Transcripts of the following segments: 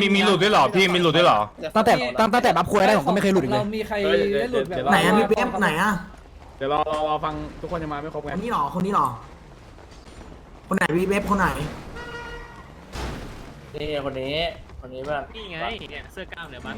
มีมีหลุดด้วยเหรอพี่มีหลุดด้วยเหรอ ตั้งแต่ตั้งตั้งแต่บัฟคุยได้ผมก็ไม่เคยหลุดอีกเลเรายมีใครได้หลุดแบบไหนอะพี่เป๊ปไหนอะเดี๋ยวรอรอรอฟังทุกคนยังมาไม่ครบไงคนนี้หรอคนนี้หรอคนไหนพี่เป๊ปคนไหนนี่คนนี้ คนนี้บ้างนี่ไงเนี่ยเสื้อกล้ามเนี่ยมัน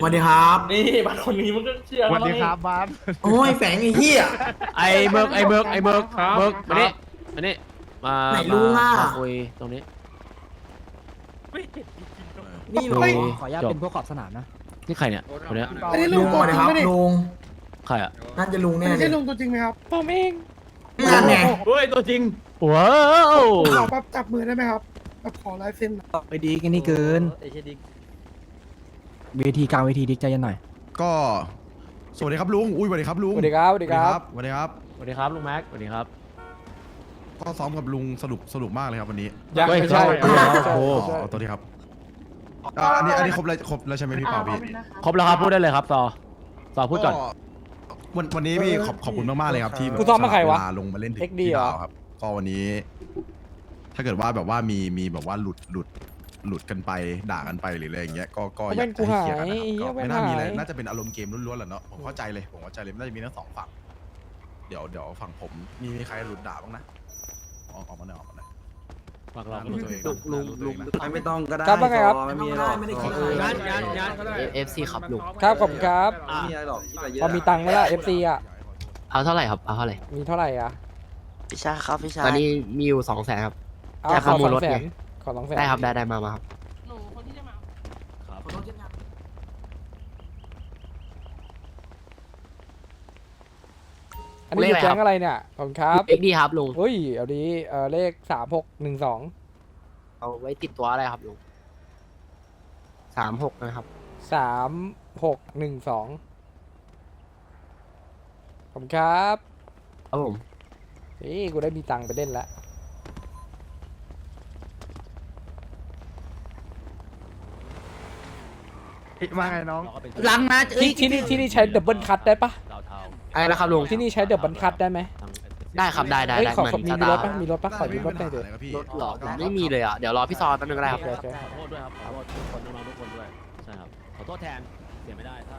สวัสดีครับ นี่บัตรคนนี้มันก็เชื่อสวัสดีครับบาสโอ้ยแฝงไอ้เหี้ยไอ้เบิร์กไอ้เบิร์กไอ้เบิร์กครับเบิร์กครัมานี่บมานี่มาไหนลุงอะมาคุยตรงนี้ นี่ลุโอ้งยขออนุญาตเป็นพวกขอบสนามนะนี่ใครเนี่ยคนเนี้ยอันนี้ลุลุงงตัวก่อนจรินะงครับไหมนี่ลุงใครอะน่าจะลุงอัแน่นนี้เลใช่ยลุงตัวจริงไหมครับผมเองนั่นไงเฮ้ยตัวจริงว้าวผมขอแบบจับมือได้ไหมครับแบบขอลายเซ็นหน่อยไปดีกันนี่เกินไอ้เชดิกเวทีกลางเวทีดิกใจเย็นหน่อยก็ สวัสดีครับลุง อุ้ยสวัสดีครับลุงสวัสดีครับสวัสดีครับสวัสดีครับ สวัสดีครับลุงแม็กสวัสดีครับก็ซ้อมกับลุงสนุกสนุกมากเลยครับวันนี้ยังไม่ใช่ โอ้โหใช่อ๋ใช่อตัวนี้ครับ อ่าอันนี้อันนี้ครบแล้วครบแล้วใช่ไหมพี่เปาพี่ครบแล้วครับพูดได้เลยครับซอซอพูดก่อน วันวันนี้พี่ขอบขอบคุณมากๆเลยครับที่แบบกูซ้อมมาใครวะสลเลลงมาเล่นถึง XD ที่เหรอ ดาวครับก็วันนี้ ถ้าเกิดว่าแบบว่ามีมีแบบว่าหลุดหลุดหลุดกันไปด่ากันไปหรืออะไรอย่างเงี้ยก็ก็อยากจะให้เคลียร์กันนะครับก็ไม่น่ามีอะไรน่าจะเป็นอารมณ์เกมล้วนๆแหละเนาะผมเข้าใจเลยผมเข้าใจเลยน่าจะมีทั้งสองฝั่งเดี๋ยวเดี๋ยวฝั่งผมมีมีใครหลุดด่าบ้างนะออกออกมาหน่อยออกมาหน่อย ฝากเราลุงลุงลุงไม่ต้องก็ได้ครับว่าไงครับ ไม่มีหรอกไม่ได้คิดอะไรงานงานงานเอฟซีครับลุงครับขอบคุณครับอะพอมีตังค์ไหมล่ะ FC อะเอาเท่าไหร่ครับเอาเท่าไหร่มีเท่าไหร่อะพี่ชายครับพี่ชายตอนนี้มีอยู่สองแสนครับเอาแต่ขอข้อมูสลองลดแสไงนขอสองแสนได้ครับได้ได้มามาครับ อันนี้อยู่แก๊งอะไรเนี่ยขอบคุณครับเอ็กดีครับลุงเฮ้ยเอาดีเออเลขสามหกหนึ่งสองเอาไว้ติดตัวอะไรครับลุงสามหกนะครับ สามหกหนึ่งสองขอบคุณครับครับผมเฮ้ยกูได้มีตังค์ไปเล่นแล้วว่าไงน้อง หลังนะเอ้ยที่ที่นี่ที่นี่ใช้ดับเบิลคัตได้ปะ อะไรนะครับลุงที่นี่ใช้ดับเบิลคัตได้ไหมได้ครับได้ได้เฮ้ยได้ขอเหมืขออนมีสมีตารถร์ปะมีรถปะขอยืมรถหน่อยเถอะพี่รถหลอกไม่มีเลยอะเดี๋ยวรอพี่ซอแป๊บนึงก็ได้ครับโอเคโอเคขอโทษด้วยครับขอโทษทุกคนน้องๆทุกคนด้วยใช่ครับขอโทษแทนเสียไม่ได้ถ้า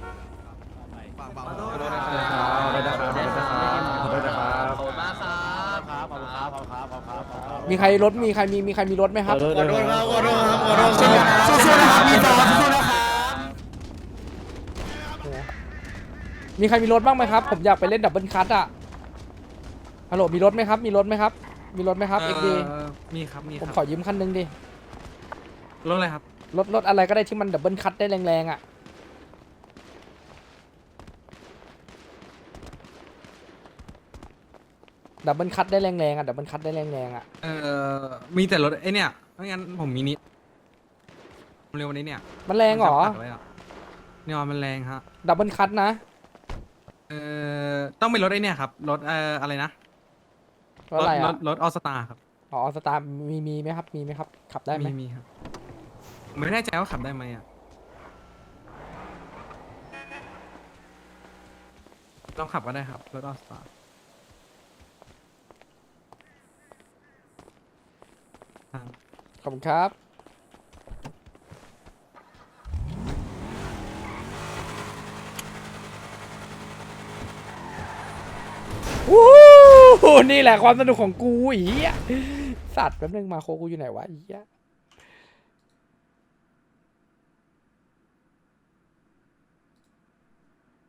ถ้าไปฝากฝากขอโทษนะครับขอโทษนะครับขอโทษนะครับขอบคุณมากครับครับขอบคุณครับขอบคุณครับขอบคุณครับขอบคุณครับ มีใครรถมีใครมีมีใครมีรถไหมครับ ขอโทษครับขอโทษครับขอโทษเช่นกันสู้ๆนะครับมีต่อสู้ๆนะครับมี ใครมีรถบ้างไหมครับ ผมอยากไปเล่นดับเบิลคัตอะ ฮัลโหล มีรถไหมครับ มีรถไหมครับ มีรถไหมครับเอ็กดีมีครับ มีผมขอยืมคันหนึงดิ รถอะไรครับ รถรถอะไรก็ได้ที่มันดับเบิลคัตได้แรงๆอะ ดับเบิลคัตได้แรงๆอะ ดับเบิลคัตได้แรงๆอะ เอ่อ มีแต่รถไอ้เนี่ยไม่งั้นผมมีนี้เร็ววันนี้เนี่ยมันแรงเหรอ มันจำกัดไว้ะเนี่ยมันแรงฮะ ดับเบิลคัตนะ เอ่อต้องเป็นรถไอ้เนี่ยครับรถเอ่ออะไรนะรถอะไรรอะถรถออสตาครับอ๋อสตาร์มีมีไหมครับมีไหมครับ ขับได้ไหมมีมีครับผมไม่แน่ใจว่าขับได้ไหมอะลองขับก็ได้ครับรถออสตาขอบคุณครับ วู้นี่แหละความสนุกของกูอีสัตว์แป๊บนึงมาโคกูอยู่ไหนวะอีอะ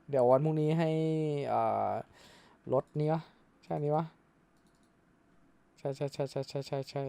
เดี๋ยววันพรุ่งนี้ให้รถนี้วะใช่นี้วะใช่ใช่ใช่ใช่ใช่ใช่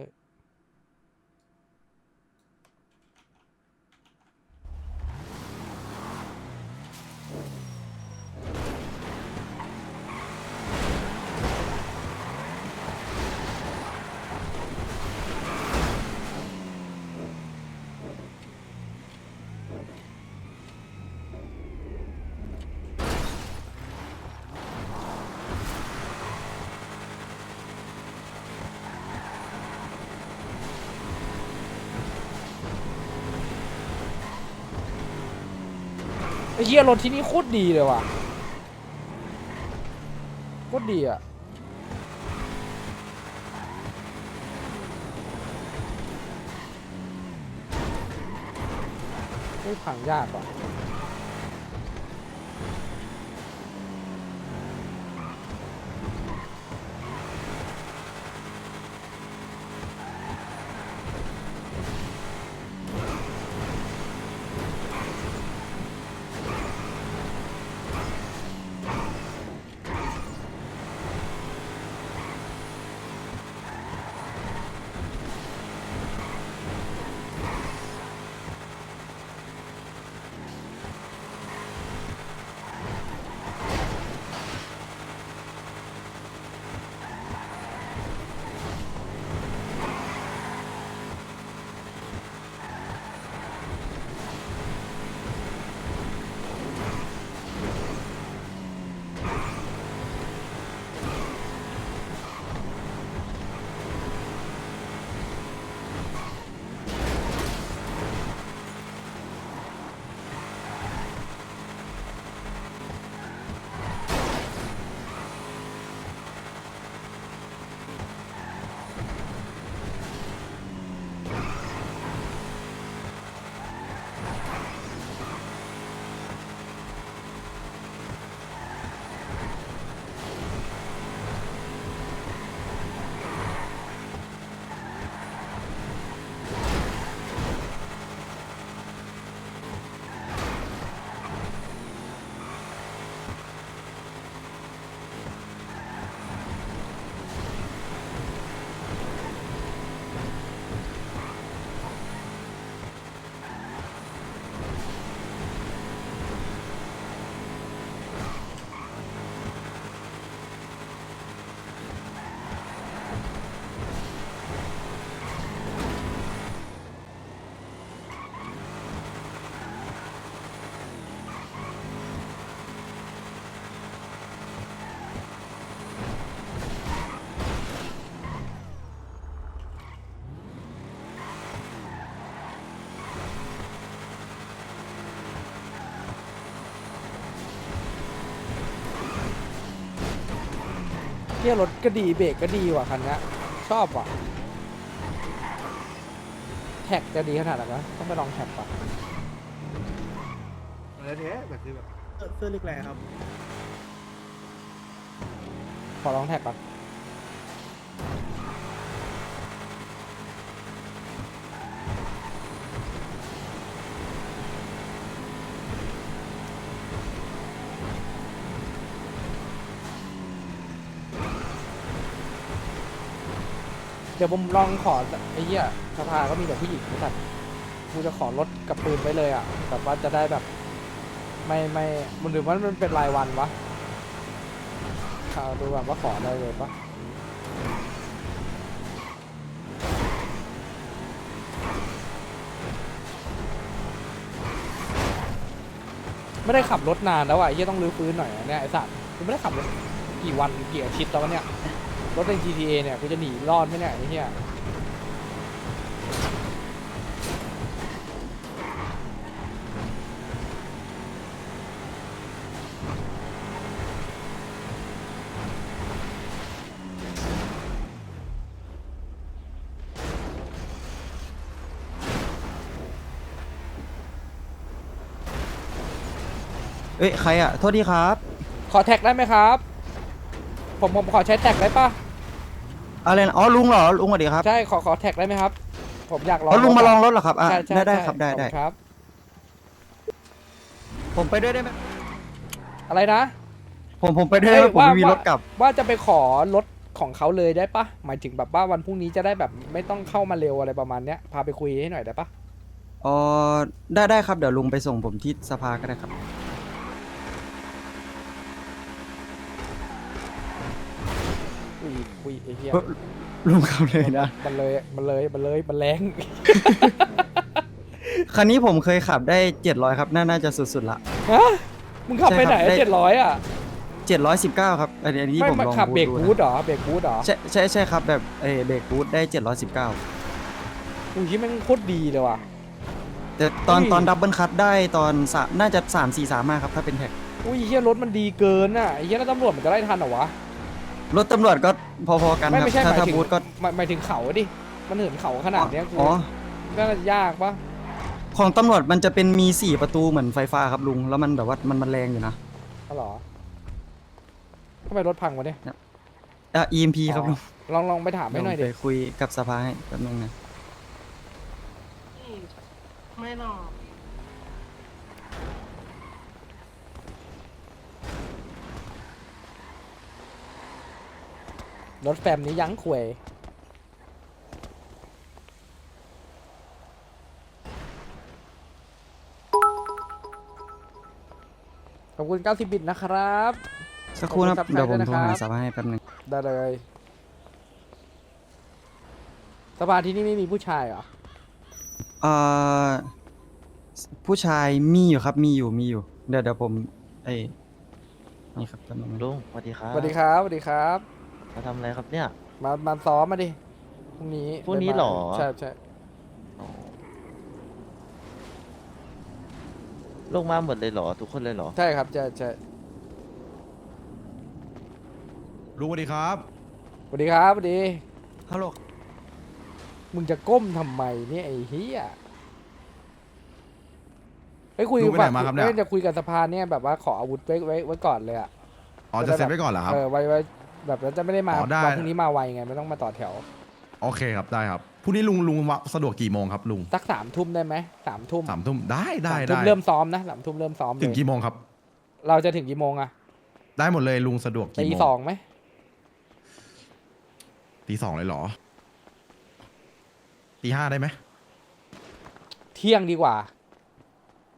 เหี้ยรถที่นี่โคตรดีเลยว่ะโคตรดีอะไม่พังยากว่ะ เที่ยรถก็ดีเบรกก็ดีว่ะคันเนี้ยชอบว่ะ แท็กจะดีขนาดไหนวะต้องไปลองแท็กป่ะแล้วเนี้ยแบบคือแบบเสื้อเล็กแรงครับ ขอลองแท็กก่อน ดี๋ยวผมลองขอไอ้เหี้ยสภาก็มีแต่ผู้หญิงสัตว์กูจะขอรถกับปืนไว้เลยอะแบบว่าจะได้แบบ ไม่ไม่มันหรือว่ามันเป็นรายวันวะข่าวดูแบบว่าขอได้เลยปะไม่ได้ขับรถนานแล้วอะไอ้เหี้ยต้องรื้อฟื้นหน่อยเนี่ยไอ้สัตว์กูไม่ได้ขับรถกี่วันกี่อาทิตย์แล้วเนี่ย รถใน GTA เนี่ยกูจะหนีรอดไหมเนี่ยไอ้เหี้ยเอ้ยใครอะ โทษทีครับ ขอแท็กได้ไหมครับ ผมผมขอใช้แท็กได้ปะอะไรนะอ๋อลุงเหรอลุงสวัสดีครับใช่ขอขอแท็กได้ไหมครับ ผมอยากลองอ๋อลุงมาลองถะรถเหรอครับอะใช่ใช่ได้ได้ใช่ครับได้ขอณได้ครับ ผมไปด้วยได้ไหมอะไรนะ ผมผมไปด้วยได้ไหมเอ้ยผมไม่มีว่า รถกลับ ว่าจะไปขอรถของเขาเลยได้ปะหมายถึงแบบว่าวันพรุ่งนี้จะได้แบบไม่ต้องเข้ามาเร็วอะไรประมาณเนี้ยพาไปคุยให้หน่อยได้ปะอ๋อได้ได้ครับเดี๋ยวลุงไปส่งผมที่สภาก็ได้ครับ คุยคุยไอ้เหี้ยเฮ้ยลุงขับเลยนะ มันเลยมันเลยมันเลยมันแรงคันนี้ผมเคยขับได้ 700 ครับ น่าน่าจะสุดๆละ ฮะมึงขับไปไหนใช่ครับได้ เจ็ดร้อยอะ719 ครับ อันนี้อันนี้ไม่ผมมาลองขับเบรกดูบูนะทเหรอเบรกบูทเหรอใช่ใช่ใช่ครับแบบเออเบรกบูทได้ 719 อุ้ยแม่งโคตรดีเลยว่ะ แต่ตอนอุ้ย ตอนดับเบิลคัตได้ตอนสามน่าจะ 3 4 3 5ครับ ถ้าเป็นแท็ก อุ้ยเฮียรถมันดีเกินอะไอ้เฮียแล้วตำรวจมันจะไล่ทันเหรอวะ รถตำรวจก็พอๆกันไม่ครับไม่ใช่หายถ้ามถ้าถึงบูทก็หมายหมายถึงเขาดิ มันเหินเขาขนาดเนี้ยกูอ๋อ น่าจะยากปะของตำรวจมันจะเป็นมีสี่ประตูเหมือนไฟฟ้าครับลุง แล้วมันแบบว่ามันมันแรงอยู่นะก็หรอทำไมรถพังวะเนี่ยอะ EMP ครับลุงลองลองไปถามให้หน่อยเดี๋ดิวผมไปคุยกับสภาให้แป๊บนึงนะ ไม่หรอก รถแฟมนี้ยั้งควยขอบคุณ 90 บิตนะครับ สักครู่นะขอบคุณเดี๋ยวผมครับโทรหาสภาให้แป๊บนึงได้เลยสภาที่นี่ไม่มีผู้ชายเหรอ เอ่อผู้ชายมีอยู่ครับ มีอยู่ มีอยู่ เดี๋ยวเดี๋ยวผมไอ้นี่ครับแป๊บนึงนะลุงสวัสดีครับ สวัสดีครับ สวัสดีครับ มาทำอะไรครับเนี่ย มามาซ้อมมาดิพรุ่งนี้พรุ่งนี้บ่ายๆเหรอ ใช่ใช่ลงมาหมดเลยเหรอ ทุกคนเลยเหรอ ใช่ครับใช่ใช่ลุงสวัสดีครับสวัสดีครับสวัสดีฮัลโหลมึงจะก้มทำไมเนี่ยไอ้เฮียไปคุยลุงไปไหนฝั่งมาครับเนี่ยอ้จะคุยกับสภาเนี่ยแบบว่าขออาวุธไว้ไว้ไว้ก่อนเลยอะ อ๋อจะเซ็นไว้ก่อนเหรอครับ เออไว้ไว้ แบบแล้วจะไม่ได้มาอ๋อได้ วันพรุ่งนี้มาไวไงไม่ต้องมาต่อแถวโอเคครับได้ครับพรุ่งนี้ลุงลุงสะดวกกี่โมงครับลุงสักสามทุ่มได้ไหมสามทุ่มสามทุ่มได้ได้สามทุ่ได้มเริ่มซ้อมนะสามทุ่มเริ่มซ้อมเลถึงยกี่โมงครับ เราจะถึงกี่โมงอะได้หมดเลยลุงสะดวกตีกี่โมงสองไหมตีสองเลยเหรอตีห้าได้ไหมเที่ยงดีกว่า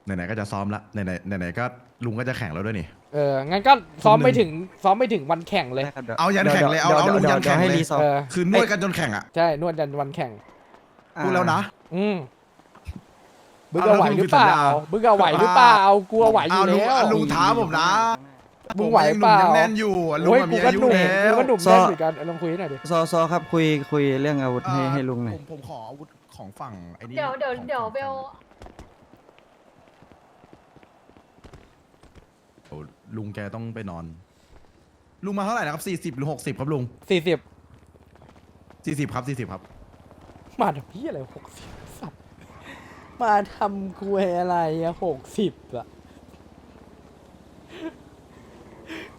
ไหนๆก็จะซ้อมละไหนๆไหนๆก็ลุงก็จะแข่งแล้วด้วยนี่ เออ งั้นก็ซ้อมทุ่มหนึ่งไปถึงซ้อมไปถึงวันแข่งเลย ได้ครับดี๋วเอายันแข่งเลยเอาดี๋วเอาลุงดี๋วยันแข่งดี๋วให้เลย รีซอร์เออคือนวดกันจนแข่งอะใช่ นวดยันวันแข่ง พูดแล้วนะ อืมบึงเอาเอาไหวแล้วหรือเปล่าลุงผิดสัญญาบึงเอาไหวหรือเปล่า กลัวไหวอเอายู่ลุงแล้วเอาลุงท้าผมนะมึงไหวเปล่าผมยังหนุ่มยังแน่นอยู่อะลุงโอ้ยอะกูมีก็อายุหนุ่มแล้กูวก็หนุ่มซอแน่นเหมือนกันเอาลองคุยให้หน่อยดิ ซอซอครับคุยคุยเรื่องอาวุธให้เอ่อให้ลุงหน่อย ผมผมขออาวุธของฝั่งไอ้นี่เดี๋ยวเดี๋ยวของเดี๋ยวฝั่งเบล โอ้ลุงแกต้องไปนอน ลุงมาเท่าไหร่นะครับสี่สิบหรือหกสิบครับลุงสี่สิบสี่สิบครับสี่สิบครับ มาทำพี่อะไรหกสิบสัตว์มาทำคุยอะไรอะหกสิบอะ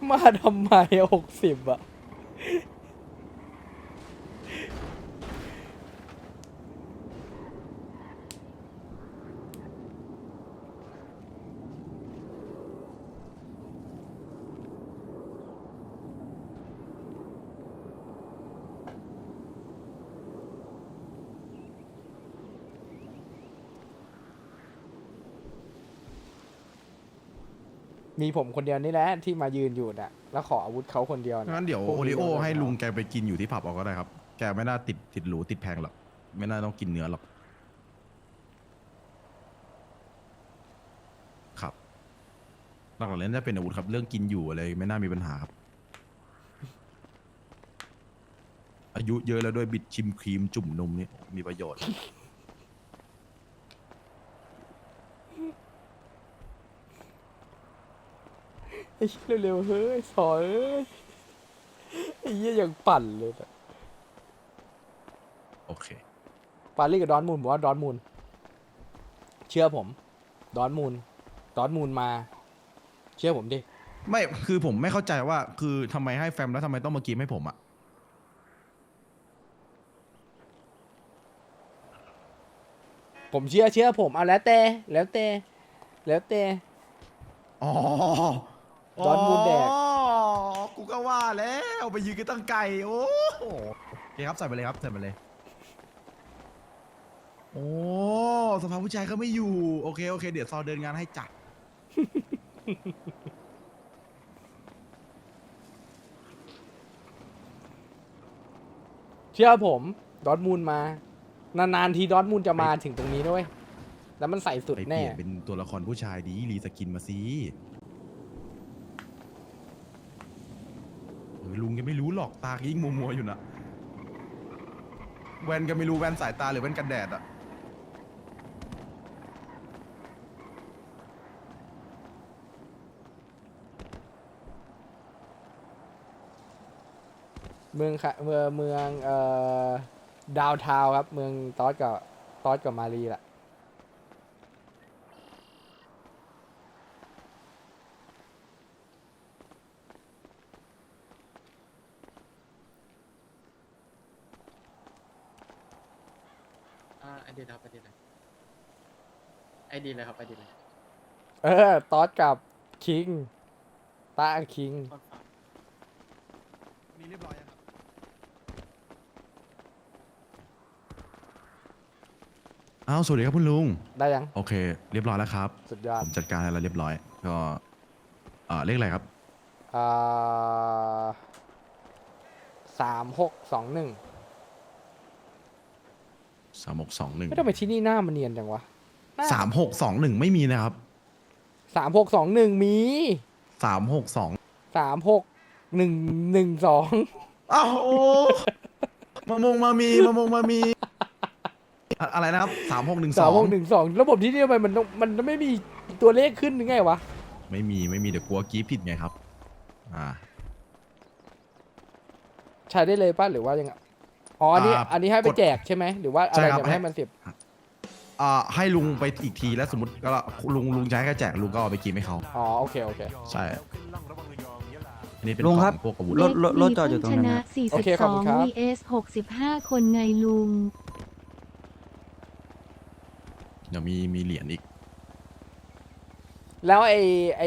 มาทำไมหกสิบอะ มีผมคนเดียวนี่แหละที่มายืนอยู่น่ะ แล้วขออาวุธเขาคนเดียวน่ะงั้นเดี๋ยวพวกโอริโอนี้ให้ลุงแกไปกินอยู่ที่ผับเอาก็ได้ครับ แกไม่น่าติดติดหรูติดแพงหรอก ไม่น่าต้องกินเนื้อหรอก ครับ หลักๆเลยน่าจะเป็นอาวุธครับ เรื่องกินอยู่อะไรไม่น่ามีปัญหาครับ อายุเยอะแล้วด้วยบิดชิมครีมจุ่มนมนี่มีประโยชน์ ไอ้เหี้ยเร็วๆเฮ้ยสอยเอ้ยไอ้เหี้ยยังปั่นเลยนะโอเค ปารีสกับดอร์ทมูลผมว่าดอร์ทมูลเชื่อผม ดอร์ทมูลดอร์ทมูลมา เชื่อผมดิ ไม่คือผมไม่เข้าใจว่า คือทำไมให้แฟมแล้วทำไมต้องมากินให้ผมอะผมเชื่อเชื่อผมเอาแล้วแต่แล้วแต่แล้วแต่อ๋อ ดอนมูลแดก อ๋อกูก็ว่าแล้วไปยืนกันตั้งไกลโอ้โหโอเคครับใส่ไปเลยครับใส่ไปเลย โอ้สภาผู้ชายก็ไม่อยู่ โอเคโอเค เดี๋ยวซอเดินงานให้จัด เชื่อผมดอร์ทมูลมา นานๆทีดอร์ทมูลจะมาถึงตรงนี้ด้วย แล้วมันใส่สุดไปเปแน่ ลี่ยนเป็นตัวละครผู้ชายดีรีสกินมาสิเออ ลุงแกไม่รู้หรอกตาแกยิ่งมัวๆอยู่นะแว่นก็ไม่รู้แว่นสายตาหรือแว่นกันแดดอะเมืองค่ะเมืองเมืองเอ่อดาวทาวครับ เมืองตอสกับตอสกับมารีแหละ ไอดีครับไอดีเลยไอดีเลยครับไอดีเลยเออตอสกับคิงตาคิงมีเรียบร้อยยังครับ อ้าวสวัสดีครับคุณลุง ได้ยัง โอเค เรียบร้อยแล้วครับ สุดยอผดมจัดการให้แล้วเรียบร้อย ก็เอ่อเลขอะไรครับ อ่าสามหกสองหนึ่ง สามหกสองหนึ่งไม่ทำไมที่นี่หน้ามันเนียนจังวะสามหกสองหนึ่งไม่มีนะครับสามหกสองหนึ่งมีสามหกสองสามหกหนึ่งหนึ่งสองอ้าวโอ้มามงมามีมามงมามีอะอะไรนะครับสามหกหนึ่งสสาอมงหกหนึ่งสองระบบที่นี่ทำไมมันต้องมันไม่มีตัวเลขขึ้นหรือไงวะไม่มีไม่มีเดี๋ยวกลัวกรี้ผิดไงครับ อ่า ใช้ได้เลยป่ะหรือว่ายังไง อ๋ออันนี้อ่าอันนี้ให้ไปกดแจกใช่ไหมหรือว่าอะไรใช่ครับ เนี่ยไม่ให้ให้มันเสียบอ่าให้ลุงไปอีกทีแล้วสมมติก็ลุงลุงจะให้แค่แจกลุงก็เอาไปกินให้เขา อ๋อโอเคโอเค ใช่ อันนี้เป็นลุงกคล่รัอบงพวกอาวุธ รถรถรถจอดอยู่ตรงนั้นชนะนะ โอเคขอบคุณครับ 42 vs 65 คนไงลุง เดี๋ยวมีมีเหรียญอีก แล้วไอไอ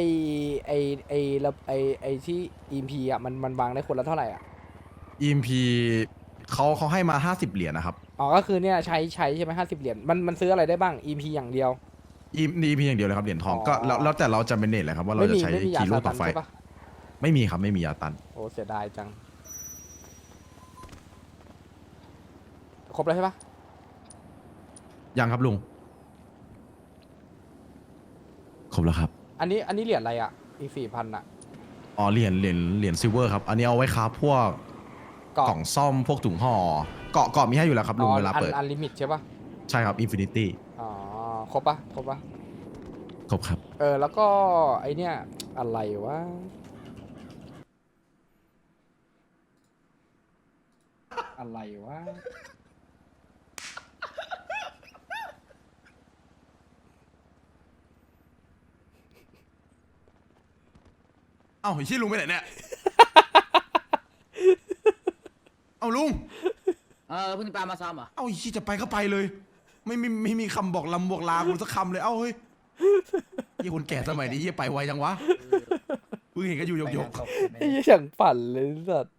ไอไอระไอไอที่อีพีอะมันมันวางได้คนละเท่าไหร่อะ EMP เขาเขาให้มา50เหรียญนะครับอ๋อก็คือเนี่ยใช้ใช้ใช่ไหมห้าสิบเหรียญมันมันซื้ออะไรได้บ้าง EP อย่างเดียว EMP อย่างเดียวเลยครับเหรียญทองอ๋อ ก็แล้วแล้วแต่เราจะเป็นเนตเลยครับว่าเราไม่จะมีใช้ไม่มียากี่ลูซากตัต่อนไฟ ใช่ปะไม่มีครับไม่มียาตัน โอ้เสียดายจัง ครบแล้วใช่ปะยังครับลุงครบแล้วครับอันนี้อันนี้เหรียญอะไรอะอีกสี่พันอะอ๋อเหรียญเหรียญเหรียญซิลเวอร์ครับ อันนี้เอาไว้ค้าพวกเกาะกล่องซ่อมพวกถุงห่อเกาะเกาะมีให้อยู่แล้วครับลุงเวลาเปิดอันลิมิตใช่ปะใช่ครับอินฟินิตี้อ๋อครบปะครบปะครบครับ เออแล้วก็ไอเนี่ยอะไรวะอะไรวะเอ้าไอ้ชี้ลุงไปไหนเนี่ย เอาลุง เออเพิ่งปลามาซ้ำอะเอาไอ้ชี้จะไปก็ไปเลย ไม่มีไม่มีคำบอกลำบอกลากูสักคำเลย เอ้าเฮ้ยยี่คนแก่สมัยนี้ยี่ไปไวจังวะเพิ่งเห็นกันอยู่หยกๆไอ้เหี้ยอย่างปั่นเลยสัตว์